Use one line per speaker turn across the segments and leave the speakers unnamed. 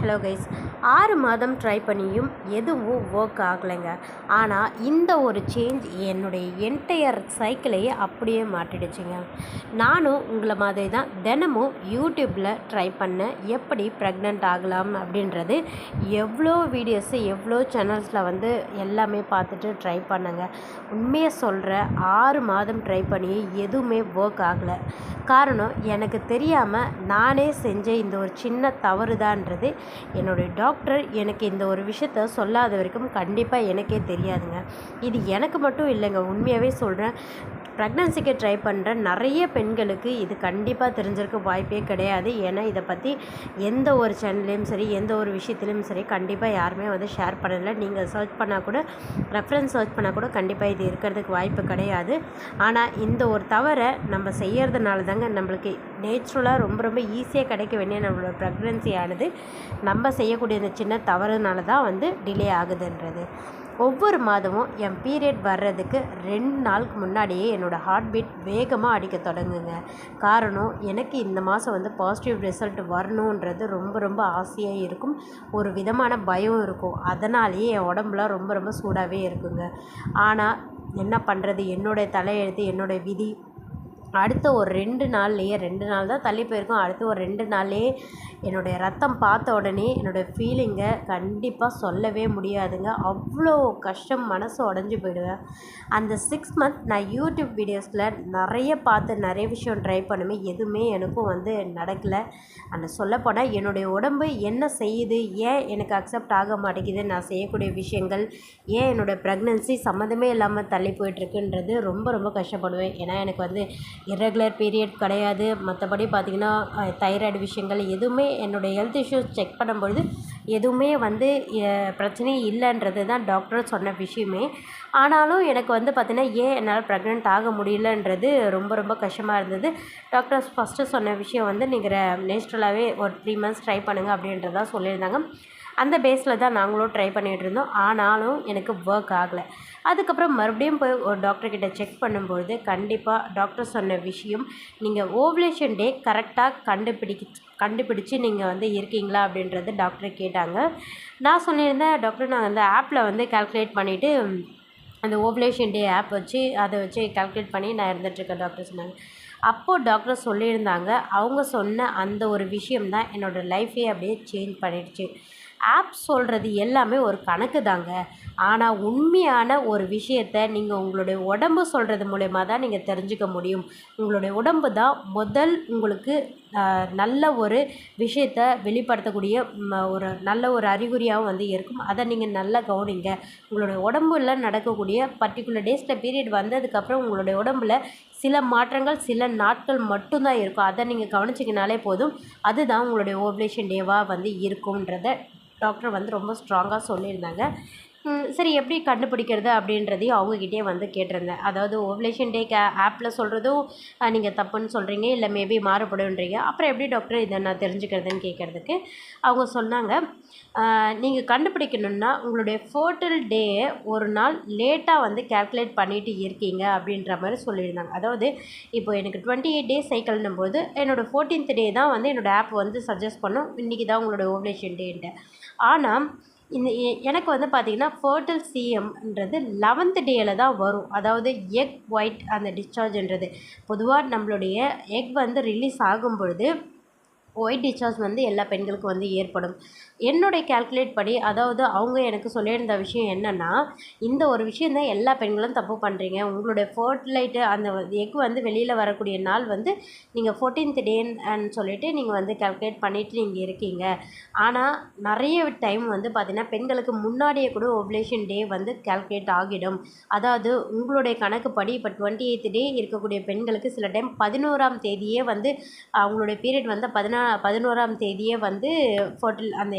Hello guys ஆறு மாதம் try பண்ணியும் எதுவும் ஒர்க் ஆகலைங்க. ஆனால் இந்த ஒரு சேஞ்ச் என்னுடைய என்டையர் சைக்கிளையே அப்படியே மாட்டிடுச்சுங்க. நானும் உங்களை மாதிரி தான் தினமும் யூடியூப்பில் ட்ரை பண்ணேன் எப்படி ப்ரெக்னென்ட் ஆகலாம் அப்படின்றது எவ்வளோ வீடியோஸு எவ்வளோ சேனல்ஸில் வந்து எல்லாமே பார்த்துட்டு ட்ரை பண்ணுங்க. உண்மையை சொல்கிற ஆறு மாதம் ட்ரை பண்ணி எதுவுமே ஒர்க் ஆகலை. காரணம் எனக்கு தெரியாமல் நானே செஞ்ச இந்த ஒரு சின்ன தவறுதான்றது என்னுடைய டாக்டர் எனக்கு இந்த ஒரு விஷயத்த சொல்லாத வரைக்கும் கண்டிப்பாக எனக்கே தெரியாதுங்க. இது எனக்கு மட்டும் இல்லைங்க உண்மையாகவே சொல்கிறேன் ப்ரெக்னன்சிக்கு ட்ரை பண்ணுற நிறைய பெண்களுக்கு இது கண்டிப்பாக தெரிஞ்சிருக்க வாய்ப்பே கிடையாது. ஏன்னா இதை பற்றி எந்த ஒரு சேனல்லையும் சரி எந்த ஒரு விஷயத்துலையும் சரி கண்டிப்பாக யாருமே வந்து ஷேர் பண்ணலை. நீங்கள் சர்ச் பண்ணால் கூட ரெஃபரன்ஸ் சர்ச் பண்ணால் கூட கண்டிப்பாக இது இருக்கிறதுக்கு வாய்ப்பு கிடையாது. ஆனால் இந்த ஒரு தவறை நம்ம செய்கிறதுனால தாங்க நம்மளுக்கு நேச்சுரலாக ரொம்ப ரொம்ப ஈஸியாக கிடைக்க வேண்டிய நம்மளோட ப்ரெக்னன்சி ஆனது நம்ம செய்யக்கூடிய இந்த சின்ன தவறுனால தான் வந்து டிலே ஆகுதுன்றது. ஒவ்வொரு மாதமும் என் பீரியட் வர்றதுக்கு ரெண்டு நாளுக்கு முன்னாடியே என்னோடய ஹார்ட் பீட் வேகமாக அடிக்க தொடங்குங்க. காரணம் எனக்கு இந்த மாதம் வந்து பாசிட்டிவ் ரிசல்ட் வரணுன்றது ரொம்ப ரொம்ப ஆசையாக இருக்கும். ஒரு விதமான பயம் இருக்கும். அதனாலேயே என் உடம்புலாம் ரொம்ப ரொம்ப சூடாகவே இருக்குங்க. ஆனால் என்ன பண்ணுறது என்னுடைய தலையெழுத்து என்னுடைய விதி அடுத்த ஒரு ரெண்டு நாள்லேயே ரெண்டு நாள் தான் தள்ளி போயிருக்கோம். அடுத்த ஒரு ரெண்டு நாள்லேயே என்னுடைய ரத்தம் பார்த்த உடனே என்னுடைய ஃபீலிங்கை கண்டிப்பாக சொல்லவே முடியாதுங்க. அவ்வளோ கஷ்டம் மனசு உடஞ்சி போயிடுவேன். அந்த சிக்ஸ் மந்த் நான் யூடியூப் வீடியோஸில் நிறைய பார்த்து நிறைய விஷயம் ட்ரை பண்ணுவேன் எதுவுமே எனக்கும் வந்து நடக்கலை. அந்த சொல்லப்போனால் என்னுடைய உடம்பு என்ன செய்யுது? ஏன் எனக்கு அக்செப்ட் ஆக மாட்டேங்குது? நான் செய்யக்கூடிய விஷயங்கள் ஏன் என்னோடய ப்ரெக்னென்சி சம்மந்தமே இல்லாமல் தள்ளி போயிட்டுருக்குன்றது ரொம்ப ரொம்ப கஷ்டப்படுவேன். ஏன்னா எனக்கு வந்து இர்ரெகுலர் பீரியட் கிடையாது. மற்றபடி பார்த்திங்கன்னா தைராய்டு விஷயங்கள் எதுவுமே என்னுடைய ஹெல்த் இஷ்யூஸ் செக் பண்ணும்பொழுது எதுவுமே வந்து பிரச்சனை இல்லைன்றது தான் டாக்டர் சொன்ன விஷயமே. ஆனாலும் எனக்கு வந்து பார்த்திங்கன்னா ஏன் என்னால் ப்ரெக்னென்ட் ஆக முடியலன்றது ரொம்ப ரொம்ப கஷ்டமாக இருந்தது. டாக்டர்ஸ் ஃபஸ்ட்டு சொன்ன விஷயம் வந்து நீங்கள் நேச்சுரலாகவே ஒரு த்ரீ மந்த்ஸ் ட்ரை பண்ணுங்கள் அப்படின்றதான் சொல்லியிருந்தாங்க. அந்த பேஸில் தான் நாங்களும் ட்ரை பண்ணிகிட்டு இருந்தோம். ஆனாலும் எனக்கு ஒர்க் ஆகலை. அதுக்கப்புறம் மறுபடியும் போய் ஒரு டாக்டர்கிட்ட செக் பண்ணும்பொழுது கண்டிப்பாக டாக்டர் சொன்ன விஷயம் நீங்கள் ஓவலேஷன் டே கரெக்டாக கண்டுபிடிக்க கண்டுபிடிச்சி நீங்கள் வந்து இருக்கீங்களா அப்படின்றது டாக்டர் கேட்டாங்க. நான் சொல்லியிருந்தேன் டாக்டர் நான் அந்த ஆப்பில் வந்து கால்குலேட் பண்ணிவிட்டு அந்த ஓவலேஷன் டே ஆப் வச்சு அதை வச்சு கால்குலேட் பண்ணி நான் இருந்துகிட்ருக்கேன் டாக்டர் சொன்னாங்க. அப்போது டாக்டர் சொல்லியிருந்தாங்க அவங்க சொன்ன அந்த ஒரு விஷயம் தான் என்னோடய லைஃபே அப்படியே சேஞ்ச் பண்ணிடுச்சு. ஆப் சொல்கிறது எல்லாமே ஒரு கணக்கு தாங்க. ஆனால் உண்மையான ஒரு விஷயத்த நீங்கள் உங்களுடைய உடம்பு சொல்கிறது மூலயமா தான் நீங்கள் தெரிஞ்சுக்க முடியும். உங்களுடைய உடம்பு தான் முதல் உங்களுக்கு நல்ல ஒரு விஷயத்த வெளிப்படுத்தக்கூடிய ஒரு நல்ல ஒரு அறிகுறியாகவும் வந்து இருக்கும். அதை நீங்கள் நல்லா கவனிங்க. உங்களுடைய உடம்புல நடக்கக்கூடிய பர்டிகுலர் டேஸில் பீரியட் வந்ததுக்கப்புறம் உங்களுடைய உடம்புல சில மாற்றங்கள் சில நாட்கள் மட்டும்தான் இருக்கும். அதை நீங்கள் கவனிச்சிங்கனாலே போதும். அதுதான் உங்களுடைய ஓவலேஷன் டேவாக வந்து இருக்கும்ன்றத டாக்டர் வந்து ரொம்ப ஸ்ட்ராங்காக சொல்லியிருந்தாங்க. சரி எப்படி கண்டுபிடிக்கிறது அப்படின்றதையும் அவங்கக்கிட்டே வந்து கேட்டிருந்தேன். அதாவது ஓவலேஷன் டே கே ஆப்பில் சொல்கிறதும் நீங்கள் தப்புன்னு சொல்கிறீங்க இல்லை மேபி மாறுபடுன்றீங்க. அப்புறம் எப்படி டாக்டர் இதை நான் தெரிஞ்சுக்கிறதுன்னு கேட்குறதுக்கு அவங்க சொன்னாங்க நீங்கள் கண்டுபிடிக்கணுன்னா உங்களுடைய ஃபோர்டல் டேயை ஒரு நாள் லேட்டாக வந்து கேல்குலேட் பண்ணிட்டு இருக்கீங்க அப்படின்ற மாதிரி சொல்லியிருந்தாங்க. அதாவது இப்போ எனக்கு டுவெண்ட்டி எயிட் டேஸ் சைக்கிள்னும் போது என்னோடய ஃபோர்டீன்த் டே தான் வந்து என்னோடய ஆப் வந்து சஜஸ்ட் பண்ணும். இன்றைக்கி தான் உங்களோட ஓவலேஷன் டேன்ட்டு ஆனால் இந்த எனக்கு வந்து பார்த்திங்கன்னா ஃபர்டில் சிஎம்ன்றது லெவன்த் டேயில் தான் வரும். அதாவது எக் ஒயிட் அந்த டிஸ்சார்ஜ்ன்றது பொதுவாக நம்மளுடைய எக் வந்து ரிலீஸ் ஆகும் பொழுது ஒயிட் டிஸ்சார்ஜ் வந்து எல்லா பெண்களுக்கும் வந்து ஏற்படும். என்னுடைய கேல்குலேட் படி அதாவது அவங்க எனக்கு சொல்லியிருந்த விஷயம் என்னென்னா இந்த ஒரு விஷயந்தான் எல்லா பெண்களும் தப்பு பண்ணுறீங்க உங்களுடைய ஃபர்டிலைட்டு அந்த எக் வந்து வெளியில் வரக்கூடிய நாள் வந்து நீங்கள் ஃபோர்டீன்த் டேன்னு சொல்லிவிட்டு நீங்கள் வந்து கேல்குலேட் பண்ணிவிட்டு நீங்கள் இருக்கீங்க. ஆனால் நிறைய டைம் வந்து பார்த்திங்கன்னா பெண்களுக்கு முன்னாடியே கூட ஓவலேஷன் டே வந்து கேல்குலேட் ஆகிடும். அதாவது உங்களுடைய கணக்குப்படி இப்போ டுவெண்ட்டி எய்த் டே இருக்கக்கூடிய பெண்களுக்கு சில டைம் பதினோராம் தேதியே வந்து அவங்களுடைய பீரியட் வந்து பதினா பதினோராம் தேதியே வந்து ஃபோர்டில் அந்த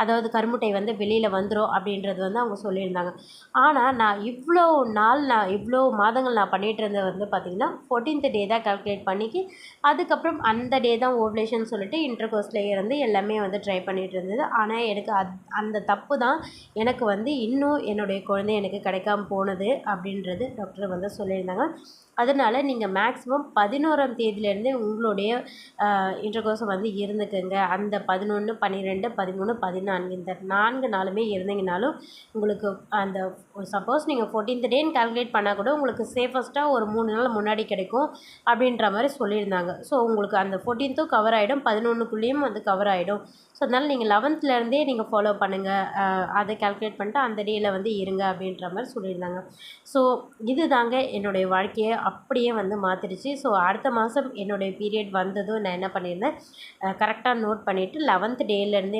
அதாவது கருமுட்டை வந்து வெளியில் வந்துடும் அப்படின்றது வந்து அவங்க சொல்லியிருந்தாங்க. ஆனால் நான் இவ்வளோ நாள் நான் இவ்வளோ மாதங்கள் நான் பண்ணிகிட்டு இருந்தது வந்து பார்த்திங்கன்னா ஃபோர்டீன்த் டே தான் கால்குலேட் பண்ணிக்கி அதுக்கப்புறம் அந்த டே தான் ஓவலேஷன் சொல்லிட்டு இன்டர் கோர்ஸ்லேயே இருந்து எல்லாமே வந்து ட்ரை பண்ணிகிட்டு இருந்தது. ஆனால் எனக்கு அத் அந்த தப்பு தான் எனக்கு வந்து இன்னும் என்னுடைய குழந்தை எனக்கு கிடைக்காம போனது அப்படின்றது டாக்டர் வந்து சொல்லியிருந்தாங்க. அதனால் நீங்கள் மேக்ஸிமம் பதினோராம் தேதியிலேருந்தே உங்களுடைய இன்டர் வந்து இருந்துக்குங்க. அந்த பதினொன்று பன்னிரெண்டு பதிமூணு பதினான்கு. இந்த நான்கு நாளுமே இருந்தீங்கனாலும் உங்களுக்கு அந்த சப்போஸ் நீங்கள் ஃபோர்டீன்த் டேன்னு கால்குலேட் பண்ணால் கூட உங்களுக்கு சேஃபஸ்ட்டாக ஒரு மூணு நாள் முன்னாடி கிடைக்கும் அப்படின்ற மாதிரி சொல்லியிருந்தாங்க. ஸோ உங்களுக்கு அந்த ஃபோர்டீன்த்தும் கவர் ஆகிடும் பதினொன்றுக்குள்ளேயும் வந்து கவர் ஆகிடும் ஸோ அதனால் நீங்கள் லெவன்த்லேருந்தே நீங்கள் ஃபாலோ பண்ணுங்கள் அதை கால்குலேட் பண்ணிட்டு அந்த டேயில் வந்து இருங்க அப்படின்ற மாதிரி சொல்லியிருந்தாங்க. ஸோ இது தாங்க என்னுடைய வாழ்க்கையை அப்படியே வந்து மாற்றிடுச்சு ஸோ அடுத்த மாதம் என்னுடைய பீரியட் வந்ததும் நான் என்ன பண்ணியிருந்தேன்? கரெக்டாக நோட் பண்ணிவிட்டு லெவன்த் டேலேருந்தே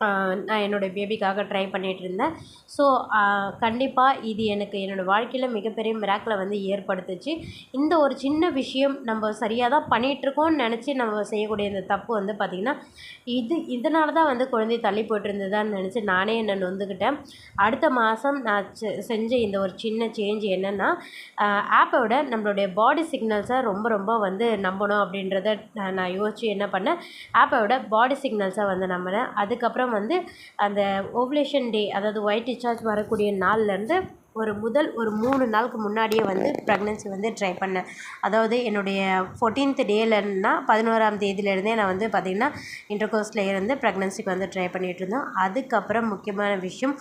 நான் என்னோடய பேபிக்காக ட்ரை பண்ணிகிட்டு இருந்தேன் ஸோ கண்டிப்பாக இது எனக்கு என்னோடய வாழ்க்கையில் மிகப்பெரிய மிராக்கிளை வந்து ஏற்படுத்துச்சு. இந்த ஒரு சின்ன விஷயம் நம்ம சரியாக தான் பண்ணிகிட்ருக்கோம்னு நினச்சி நம்ம செய்யக்கூடிய இந்த தப்பு வந்து பார்த்திங்கன்னா இது இதனால தான் வந்து குழந்தை தள்ளி போயிட்டுருந்ததான்னு நினச்சி நானே என்னை நொந்துக்கிட்டேன். அடுத்த மாதம் நான் செஞ்ச இந்த ஒரு சின்ன சேஞ்ச் என்னென்னா ஆப்பை விட நம்மளுடைய பாடி சிக்னல்ஸை ரொம்ப ரொம்ப வந்து நம்பணும் அப்படின்றத நான் யோசித்து என்ன பண்ணேன். ஆப்பை விட பாடி சிக்னல்ஸை வந்து நம்பினேன். அதுக்கப்புறம் வந்து அந்த ஓவலேஷன் டே அதாவது ஒயிட் டிஸ்சார்ஜ் வரக்கூடிய நாள்லேருந்து ஒரு முதல் ஒரு மூணு நாளுக்கு முன்னாடியே வந்து ப்ரெக்னென்சி வந்து ட்ரை பண்ணேன். அதாவது என்னுடைய ஃபோர்டீன்த் டேலன்னா பதினோராம் தேதியிலேருந்தே நான் வந்து பார்த்திங்கன்னா இன்டர்கோர்ஸில் இருந்து ப்ரெக்னென்சிக்கு வந்து ட்ரை பண்ணிகிட்டு இருந்தோம். அதுக்கப்புறம் முக்கியமான விஷயம்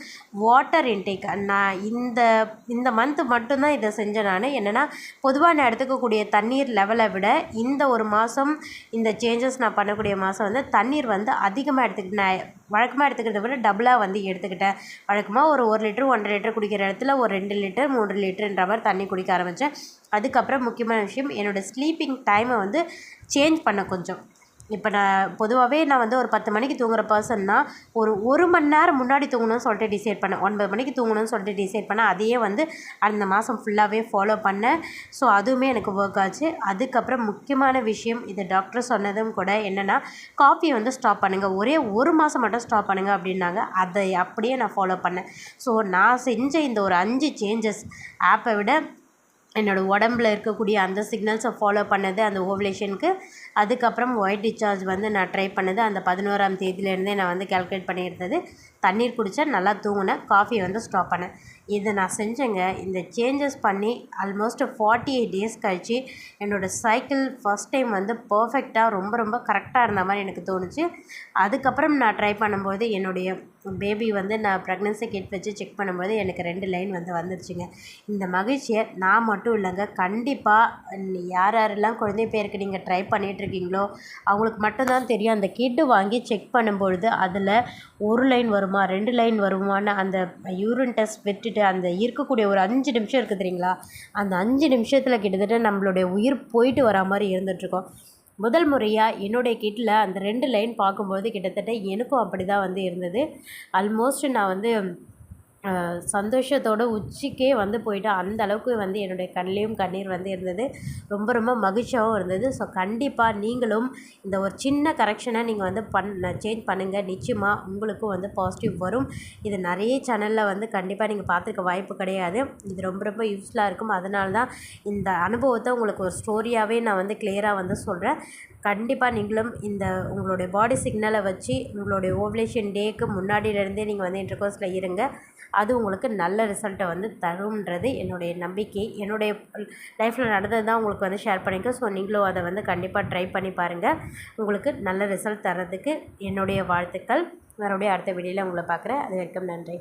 வாட்டர் இன்டேக் நான் இந்த இந்த மந்த்து மட்டும்தான் இதை செஞ்சேன் நான். என்னென்னா பொதுவாக நான் எடுத்துக்கக்கூடிய தண்ணீர் லெவலை விட இந்த ஒரு மாதம் இந்த சேஞ்சஸ் நான் பண்ணக்கூடிய மாதம் வந்து தண்ணீர் வந்து அதிகமாக எடுத்துக்கிட்டேன் வழக்கமாக எடுத்துக்கிறத விட டபுளாக வந்து எடுத்துக்கிட்டேன். வழக்கமாக ஒரு ஒரு லிட்டர் ஒன்றரை லிட்டர் குடிக்கிற இடத்துல ஒரு ரெண்டு லிட்டர் மூன்று லிட்டருன்ற மாதிரி தண்ணி குடிக்க ஆரம்பித்தேன் அதுக்கப்புறம் முக்கியமான விஷயம் என்னோடய ஸ்லீப்பிங் டைமை வந்து சேஞ்ச் பண்ண கொஞ்சம். இப்போ நான் பொதுவாகவே நான் வந்து ஒரு பத்து மணிக்கு தூங்குற பர்சன்னா ஒரு ஒரு மணி நேரம் முன்னாடி தூங்கணும்னு சொல்லிட்டு டிசைட் பண்ணேன். ஒன்பது மணிக்கு தூங்கணும்னு சொல்லிட்டு டிசைட் பண்ணேன். அதையே வந்து அந்த மாதம் ஃபுல்லாகவே ஃபாலோ பண்ணேன். ஸோ அதுவுமே எனக்கு ஒர்க் ஆச்சு. அதுக்கப்புறம் முக்கியமான விஷயம் இது டாக்டர் சொன்னதும் கூட என்னென்னா காஃபியை வந்து ஸ்டாப் பண்ணுங்கள் ஒரே ஒரு மாதம் மட்டும் ஸ்டாப் பண்ணுங்கள் அப்படின்னாங்க. அதை அப்படியே நான் ஃபாலோ பண்ணேன். ஸோ நான் செஞ்ச இந்த ஒரு அஞ்சு சேஞ்சஸ் ஆப்பை விட என்னோடய உடம்புல இருக்கக்கூடிய அந்த சிக்னல்ஸை ஃபாலோ பண்ணது அந்த ஓவலேஷனுக்கு அதுக்கப்புறம் ஒயிட் டிஸ்சார்ஜ் வந்து நான் ட்ரை பண்ணது. அந்த பதினோராம் தேதியிலேருந்தே நான் வந்து கேல்குலேட் பண்ணியிருந்தது. தண்ணீர் குடித்தா நல்லா தூங்கினேன். காஃபி வந்து ஸ்டாப் பண்ணேன். இதை நான் செஞ்சேங்க. இந்த சேஞ்சஸ் பண்ணி ஆல்மோஸ்ட் ஃபார்ட்டி எயிட் டேஸ் கழித்து என்னோடய சைக்கிள் ஃபஸ்ட் டைம் வந்து பர்ஃபெக்டாக ரொம்ப ரொம்ப கரெக்டாக இருந்த மாதிரி எனக்கு தோணுச்சு. அதுக்கப்புறம் நான் ட்ரை பண்ணும்போது என்னுடைய பேபி வந்து நான் ப்ரெக்னென்சி கிட் வச்சு செக் பண்ணும்போது எனக்கு ரெண்டு லைன் வந்து வந்துருச்சுங்க. இந்த மகிழ்ச்சியை நான் மட்டும் இல்லைங்க கண்டிப்பாக யார் யாரெல்லாம் குழந்தை பேருக்கு நீங்கள் ட்ரை பண்ணிகிட்ருக்கீங்களோ அவங்களுக்கு மட்டும்தான் தெரியும். அந்த கிட்டு வாங்கி செக் பண்ணும்பொழுது அதில் ஒரு லைன் வருமா ரெண்டு லைன் வருமான்னு அந்த யூரின் டெஸ்ட் விட்டுட்டு அந்த இருக்கக்கூடிய ஒரு அஞ்சு நிமிஷம் இருக்குது தெரியுங்களா? அந்த அஞ்சு நிமிஷத்தில் கிட்டத்தட்ட நம்மளுடைய உயிர் போயிட்டு வரா மாதிரி இருந்துகிட்ருக்கோம் முதல் முறையாக என்னுடைய கிட்டில் அந்த ரெண்டு லைன் பார்க்கும்போது கிட்டத்தட்ட எனக்கும் அப்படி தான் வந்து இருந்தது. ஆல்மோஸ்ட் நான் வந்து சந்தோஷத்தோட உச்சிக்கே வந்து போயிட்டு அந்த அளவுக்கு வந்து என்னுடைய கண்லேயும் கண்ணீர் வந்து இருந்தது. ரொம்ப ரொம்ப மகிழ்ச்சியாகவும் இருந்தது. ஸோ கண்டிப்பாக நீங்களும் இந்த ஒரு சின்ன கரெக்ஷனை நீங்கள் வந்து பண் சேஞ்ச் பண்ணுங்கள் நிச்சயமாக உங்களுக்கும் வந்து பாசிட்டிவ் வரும். இது நிறைய சேனலில் வந்து கண்டிப்பாக நீங்கள் பார்த்துருக்க வாய்ப்பு கிடையாது. இது ரொம்ப ரொம்ப யூஸ்ஃபுல்லாக இருக்கும். அதனால தான் இந்த அனுபவத்தை உங்களுக்கு ஒரு ஸ்டோரியாகவே நான் வந்து கிளியராக வந்து சொல்கிறேன் கண்டிப்பாக நீங்களும் இந்த உங்களுடைய பாடி சிக்னலை வச்சு உங்களுடைய ஓவலேஷன் டேக்கு முன்னாடியிலேருந்தே நீங்கள் வந்து இன்டர்கோர்ஸில் இருங்க. அது உங்களுக்கு நல்ல ரிசல்ட்டை வந்து தரும்ன்றது என்னுடைய நம்பிக்கை. என்னுடைய லைஃப்பில் நடந்தது தான் உங்களுக்கு வந்து ஷேர் பண்ணிக்க. ஸோ நீங்களும் அதை வந்து கண்டிப்பாக ட்ரை பண்ணி பாருங்கள் உங்களுக்கு நல்ல ரிசல்ட் தர்றதுக்கு என்னுடைய வாழ்த்துக்கள். மறுபடியும் அடுத்த வீடியோவில் உங்களை பார்க்குறேன். அது வரைக்கும் நன்றி.